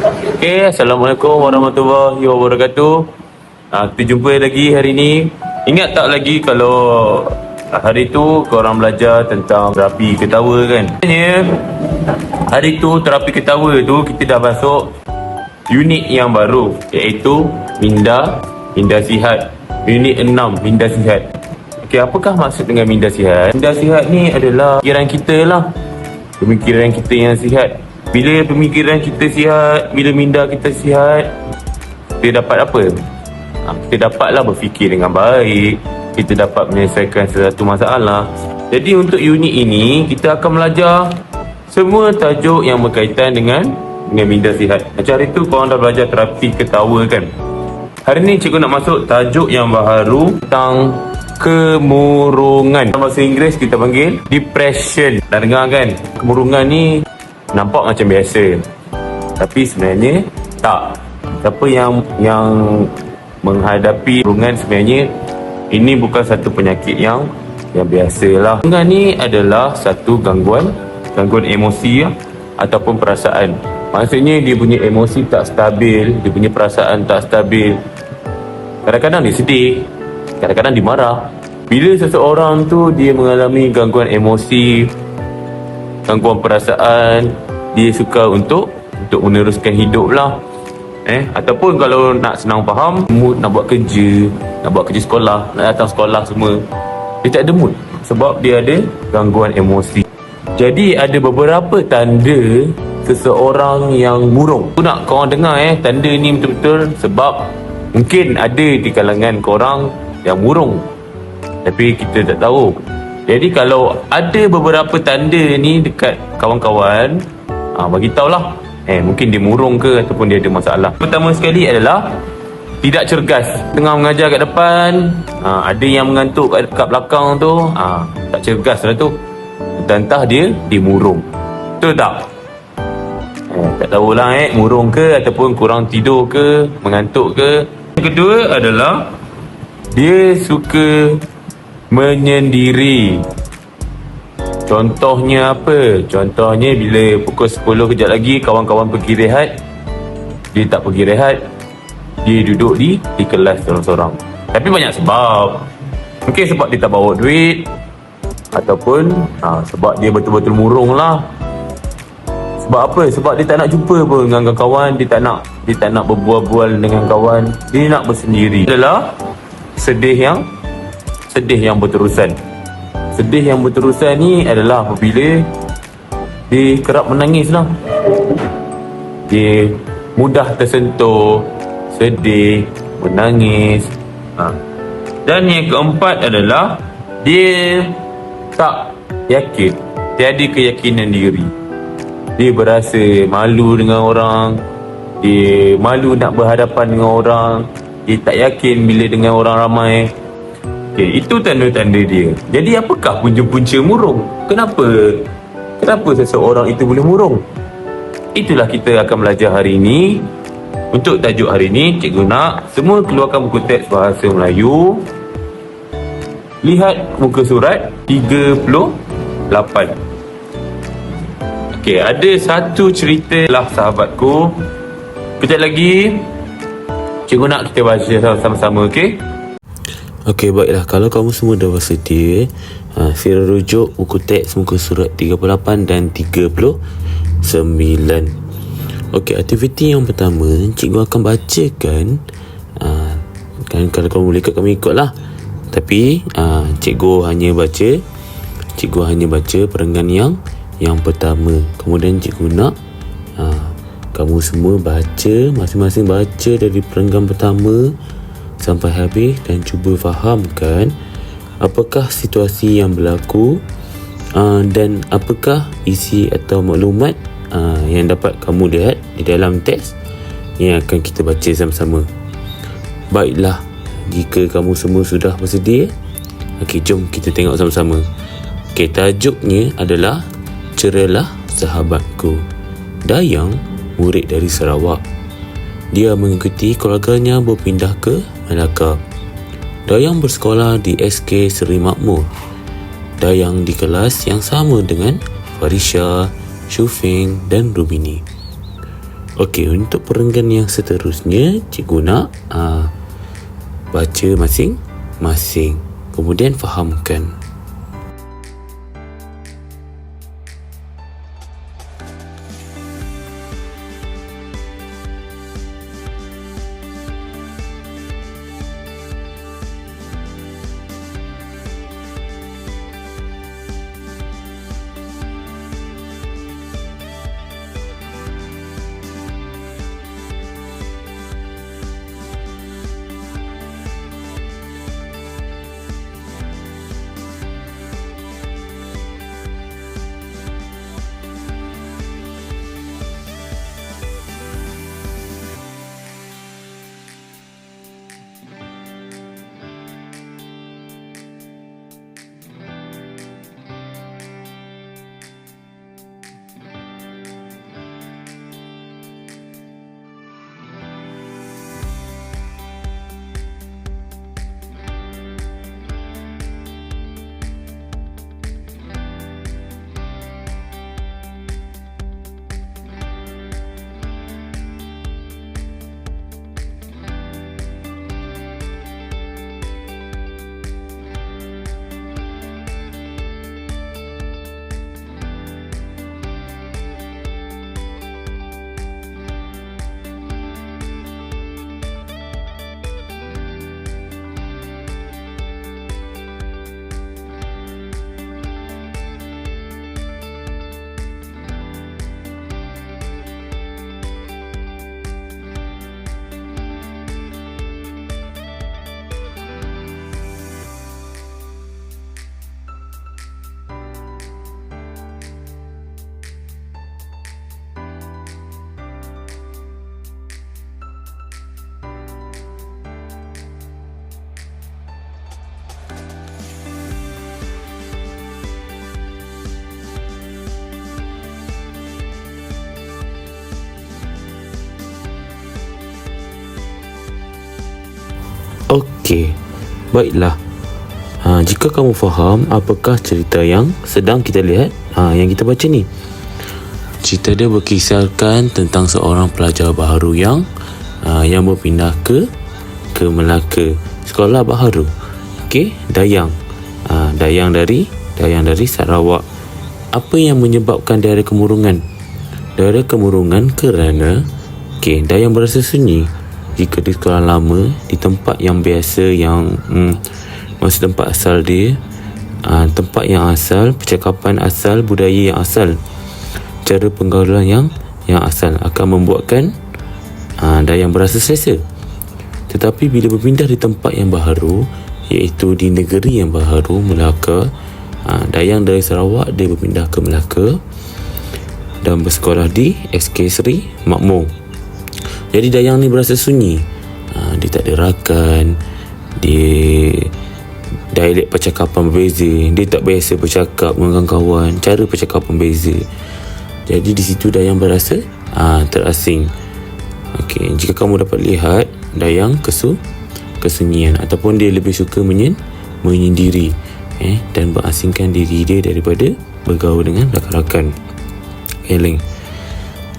Okay, Assalamualaikum warahmatullahi wabarakatuh. Ah, kita jumpa lagi hari ni. Ingat tak lagi kalau hari tu korang belajar tentang terapi ketawa kan? Sebenarnya hari tu terapi ketawa tu kita dah masuk unit yang baru iaitu Minda Minda Sihat. Unit 6 Minda Sihat. Okey, apakah maksud dengan Minda Sihat? Minda Sihat ni adalah pemikiran kita lah. Pemikiran kita yang sihat. Bila pemikiran kita sihat, bila minda kita sihat, kita dapat apa? Ha, kita dapatlah berfikir dengan baik. Kita dapat menyelesaikan sesuatu masalah. Jadi untuk unit ini, kita akan belajar semua tajuk yang berkaitan dengan dengan minda sihat. Macam hari tu korang dah belajar terapi ketawa kan? Hari ni cikgu nak masuk tajuk yang baru tentang kemurungan. Dalam bahasa Inggeris kita panggil depression. Dah dengar kan? Kemurungan ni nampak macam biasa. Tapi sebenarnya tak. Siapa yang yang menghadapi kemurungan sebenarnya ini bukan satu penyakit yang yang biasalah. Kemurungan ni adalah satu gangguan gangguan emosi ya, ataupun perasaan. Maksudnya dia punya emosi tak stabil, dia punya perasaan tak stabil. Kadang-kadang dia sedih, kadang-kadang dia marah. Bila seseorang tu dia mengalami gangguan emosi, gangguan perasaan, dia suka untuk untuk meneruskan hidup lah. Eh, ataupun kalau nak senang faham, mood nak buat kerja, nak buat kerja sekolah, nak datang sekolah semua. Dia tak ada mood sebab dia ada gangguan emosi. Jadi ada beberapa tanda seseorang yang murung. Tu nak korang dengar eh, tanda ni betul-betul sebab mungkin ada di kalangan korang yang murung. Tapi kita tak tahu. Jadi kalau ada beberapa tanda ni dekat kawan-kawan, ah bagi tahulah. Eh mungkin dia murung ke ataupun dia ada masalah. Pertama sekali adalah tidak cergas. Tengah mengajar kat depan, ah, ada yang mengantuk kat, kat belakang tu, ah, tak cergas lah tu. Dan entah dia, dia murung. Betul tak? Eh, tak tahulah eh, murung ke ataupun kurang tidur ke, mengantuk ke. Yang kedua adalah dia suka menyendiri. Contohnya apa? Contohnya bila pukul 10 kejap lagi kawan-kawan pergi rehat, dia tak pergi rehat, dia duduk di di kelas seorang-seorang. Tapi banyak sebab. Mungkin sebab dia tak bawa duit ataupun ha, sebab dia betul-betul murung lah. Sebab apa? Sebab dia tak nak jumpa pun dengan kawan, dia tak nak dia tak nak berbual-bual dengan kawan, dia nak bersendiri. Adalah sedih yang sedih yang berterusan. Sedih yang berterusan ni adalah apabila dia kerap menangis lah. Dia mudah tersentuh, sedih, menangis. Ha. Dan yang keempat adalah dia tak yakin, tiada keyakinan diri. Dia berasa malu dengan orang, dia malu nak berhadapan dengan orang, dia tak yakin bila dengan orang ramai. Okay, itu tanda-tanda dia. Jadi apakah punca-punca murung? Kenapa? Kenapa seseorang itu boleh murung? Itulah kita akan belajar hari ini. Untuk tajuk hari ini, cikgu nak semua keluarkan buku teks bahasa Melayu. Lihat muka surat 38. Okey, ada satu cerita lah sahabatku. Kejap lagi, cikgu nak kita baca sama-sama, okey? Okey baiklah. Kalau kamu semua dah bersedia ha, Sila rujuk buku teks muka surat 38 dan 39 Okey aktiviti yang pertama Cikgu akan bacakan ha, kan, Kalau kamu boleh ikut kami ikut lah Tapi ha, cikgu hanya baca Cikgu hanya baca perenggan yang Yang pertama. Kemudian cikgu nak ha, Kamu semua baca Masing-masing baca dari perenggan pertama sampai habis dan cuba fahamkan apakah situasi yang berlaku uh, dan apakah isi atau maklumat uh, yang dapat kamu lihat di dalam teks yang akan kita baca sama-sama. Baiklah, jika kamu semua sudah bersedia, okey jom kita tengok sama-sama. Okey, tajuknya adalah Ceralah Sahabatku. Dayang, murid dari Sarawak. Dia mengikuti keluarganya berpindah ke Melaka. Dayang bersekolah di SK Seri Makmur. Dayang di kelas yang sama dengan Farisha, Shufing dan Rubini. Okey, untuk perenggan yang seterusnya, cikgu nak uh, baca masing-masing. Kemudian fahamkan. Okey, baiklah. Ha, jika kamu faham apakah cerita yang sedang kita lihat, ha, yang kita baca ni. Cerita dia berkisarkan tentang seorang pelajar baharu yang ha, yang berpindah ke ke Melaka, sekolah baharu. Okey, Dayang. Ha, Dayang dari Dayang dari Sarawak. Apa yang menyebabkan dia ada kemurungan? Dia ada kemurungan kerana okey, Dayang berasa sunyi jika di sekolah lama di tempat yang biasa yang hmm, masa tempat asal dia uh, tempat yang asal percakapan asal budaya yang asal cara penggaulan yang yang asal akan membuatkan uh, Dayang berasa selesa. Tetapi bila berpindah di tempat yang baharu iaitu di negeri yang baharu Melaka uh, Dayang dari Sarawak dia berpindah ke Melaka dan bersekolah di SK Seri Makmur jadi Dayang ni berasa sunyi ha, Dia tak ada rakan Dia Dialek percakapan berbeza Dia tak biasa bercakap dengan kawan Cara percakapan berbeza Jadi di situ Dayang berasa ha, Terasing Okey, jika kamu dapat lihat Dayang kesu kesunyian ataupun dia lebih suka menyen menyendiri eh dan berasingkan diri dia daripada bergaul dengan rakan-rakan. Eling. -rakan.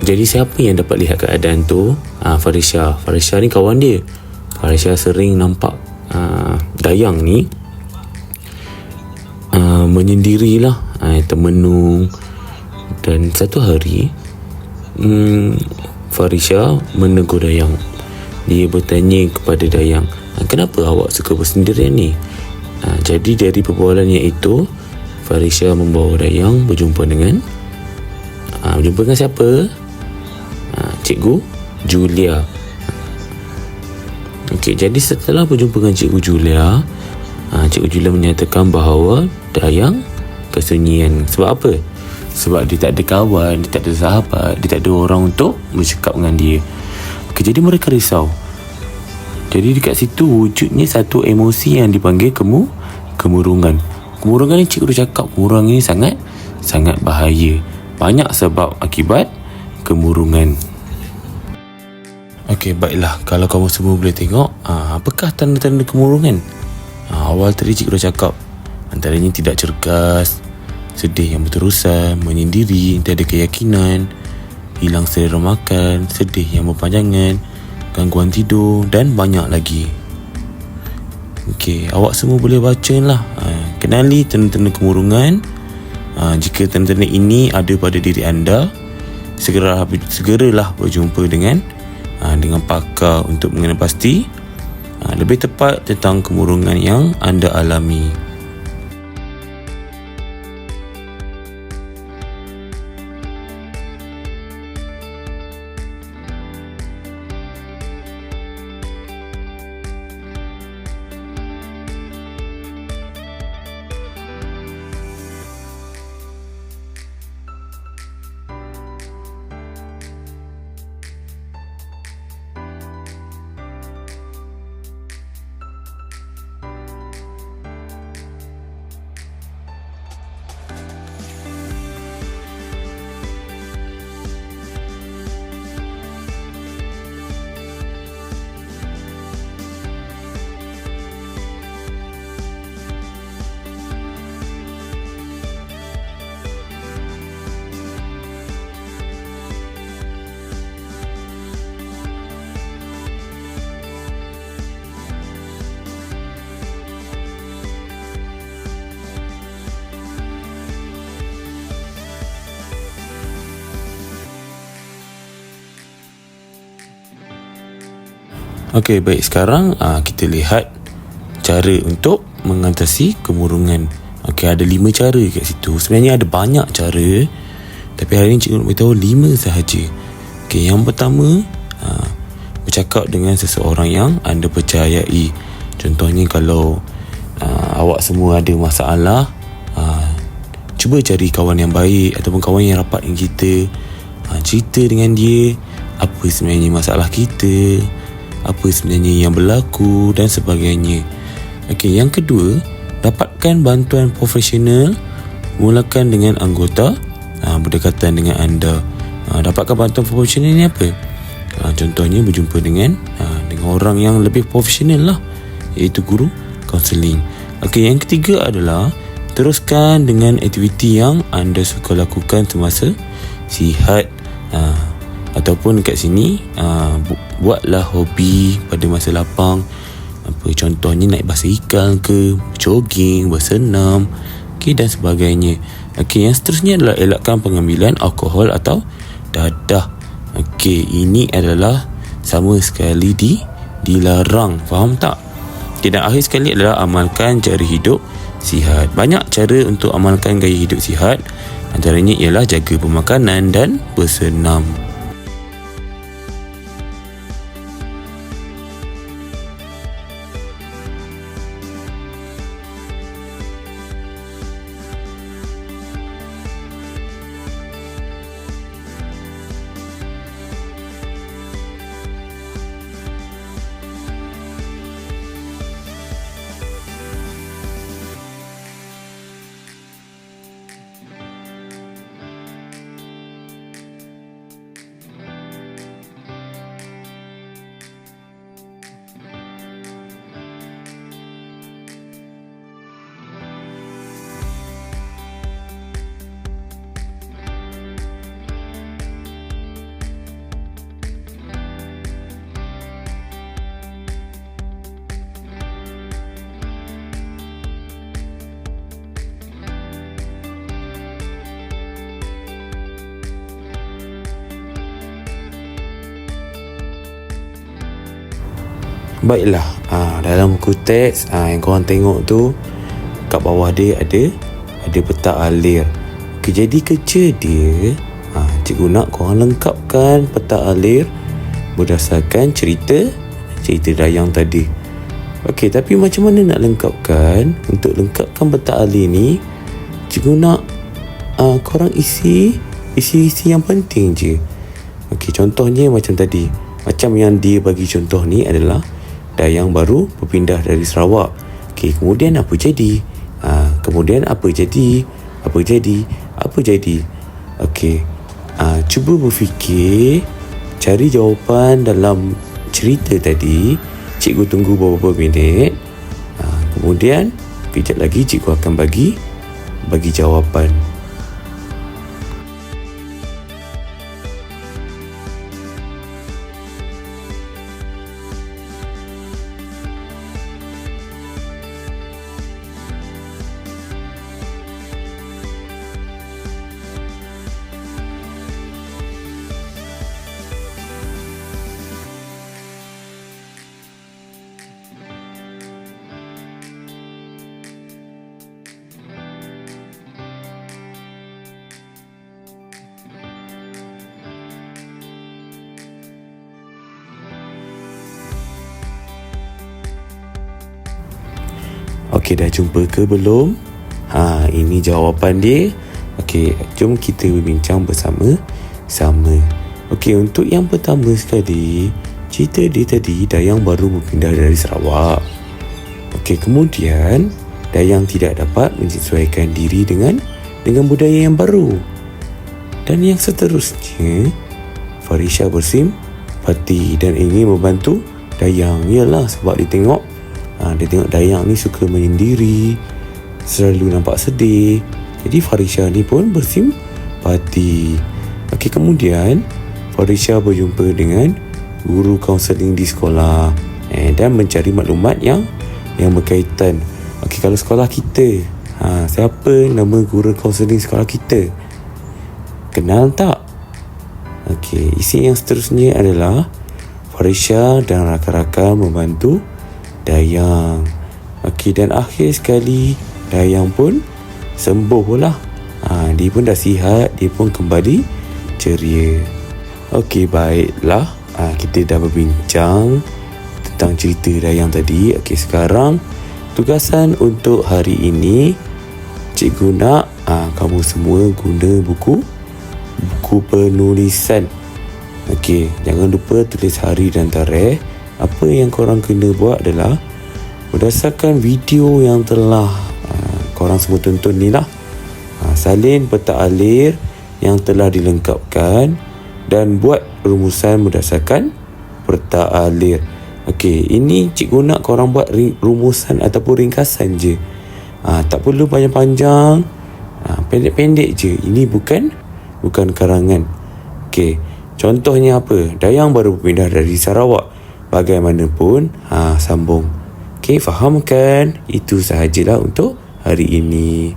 Jadi siapa yang dapat lihat keadaan tu? Uh, Farisha Farisha ni kawan dia. Farisha sering nampak uh, Dayang ni uh, Menyendirilah uh, Termenung. Dan satu hari um, Farisha menegur Dayang. Dia bertanya kepada Dayang Kenapa awak suka bersendirian ni? Uh, Jadi dari perbualannya itu Farisha membawa Dayang berjumpa dengan uh, Berjumpa dengan siapa Cikgu Julia. Okey, jadi setelah berjumpa dengan Cikgu Julia, ha, Cikgu Julia menyatakan bahawa Dayang kesunyian. Sebab apa? Sebab dia tak ada kawan, dia tak ada sahabat, dia tak ada orang untuk bercakap dengan dia. Okey, jadi mereka risau. Jadi dekat situ wujudnya satu emosi yang dipanggil kemu kemurungan. Kemurungan ni cikgu cakap kemurungan ini sangat sangat bahaya. Banyak sebab akibat kemurungan. Okey, baiklah. Kalau kamu semua boleh tengok, ah, apakah tanda-tanda kemurungan? Ah, awal tadi cikgu dah cakap. Antaranya tidak cergas, sedih yang berterusan, menyendiri, tidak ada keyakinan. hilang selera makan, sedih yang berpanjangan, gangguan tidur dan banyak lagi. Okey, awak semua boleh baca lah. Ha, kenali tanda-tanda kemurungan. Jika tanda-tanda ini ada pada diri anda, segera segeralah berjumpa dengan ha, dengan pakar untuk mengenal pasti ha, lebih tepat tentang kemurungan yang anda alami. Okey, baik sekarang uh, kita lihat cara untuk mengatasi kemurungan. Okey, ada lima cara kat situ. Sebenarnya ada banyak cara. Tapi hari ini cikgu nak beritahu lima sahaja. Okey, yang pertama uh, bercakap dengan seseorang yang anda percayai. Contohnya kalau uh, awak semua ada masalah, uh, cuba cari kawan yang baik ataupun kawan yang rapat dengan kita. Uh, cerita dengan dia apa sebenarnya masalah kita apa sebenarnya yang berlaku dan sebagainya. Okey, yang kedua, dapatkan bantuan profesional mulakan dengan anggota ha, berdekatan dengan anda. Ha, dapatkan bantuan profesional ni apa? Ha, contohnya berjumpa dengan ha, dengan orang yang lebih profesional lah iaitu guru kaunseling. Okey, yang ketiga adalah teruskan dengan aktiviti yang anda suka lakukan semasa sihat. Ha, ataupun kat sini uh, bu- buatlah hobi pada masa lapang. Apa contohnya naik basikal ke jogging bersenam okay, dan sebagainya. Okay, yang seterusnya adalah elakkan pengambilan alkohol atau dadah. Okay, ini adalah sama sekali di dilarang. Faham tak? Okay, dan akhir sekali adalah amalkan cara hidup sihat. Banyak cara untuk amalkan gaya hidup sihat. Antaranya ialah jaga pemakanan dan bersenam Baiklah ha, Dalam buku teks ha, Yang korang tengok tu Kat bawah dia ada Ada peta alir. Okay, Jadi kerja dia ha, Cikgu nak korang lengkapkan Peta alir Berdasarkan cerita Cerita dayang tadi. Okey, tapi macam mana nak lengkapkan? Untuk lengkapkan peta alir ni Cikgu nak uh, Korang isi Isi-isi yang penting je. Okey, contohnya macam tadi. Macam yang dia bagi contoh ni adalah Dayang baru berpindah dari Sarawak. Okey, kemudian apa jadi? Ha, kemudian apa jadi? Apa jadi? Apa jadi? Okey. Ha, cuba berfikir cari jawapan dalam cerita tadi. Cikgu tunggu beberapa minit. Ha, kemudian kejap lagi cikgu akan bagi bagi jawapan. Okey, dah jumpa ke belum? Ha, ini jawapan dia. Okey, jom kita berbincang bersama sama. Okey, untuk yang pertama sekali, cerita dia tadi Dayang baru berpindah dari Sarawak. Okey, kemudian Dayang tidak dapat menyesuaikan diri dengan dengan budaya yang baru. Dan yang seterusnya, Farisha bersimpati dan ingin membantu Dayang. Yalah sebab dia tengok ha, dia tengok Dayang ni suka menyendiri, selalu nampak sedih. Jadi Farisha ni pun bersimpati. Okey, kemudian Farisha berjumpa dengan guru kaunseling di sekolah eh, dan mencari maklumat yang yang berkaitan. Okey, kalau sekolah kita, ha, siapa nama guru kaunseling sekolah kita? Kenal tak? Okey, isi yang seterusnya adalah Farisha dan rakan-rakan membantu Dayang. Okey, dan akhir sekali Dayang pun sembuh lah. Ha, dia pun dah sihat, dia pun kembali ceria. Okey, baiklah. Ha, kita dah berbincang tentang cerita Dayang tadi. Okey, sekarang tugasan untuk hari ini Cikgu nak ha, kamu semua guna buku buku penulisan. Okey, jangan lupa tulis hari dan tarikh. Apa yang korang kena buat adalah berdasarkan video yang telah uh, korang semua tonton ni lah. Uh, salin peta alir yang telah dilengkapkan dan buat rumusan berdasarkan peta alir. Okey, ini cikgu nak korang buat ri- rumusan ataupun ringkasan je. Uh, tak perlu panjang-panjang. Uh, pendek-pendek je. Ini bukan bukan karangan. Okey, contohnya apa? Dayang baru berpindah dari Sarawak. Bagaimanapun, ha, sambung. Okey, faham kan? Itu sahajalah untuk hari ini.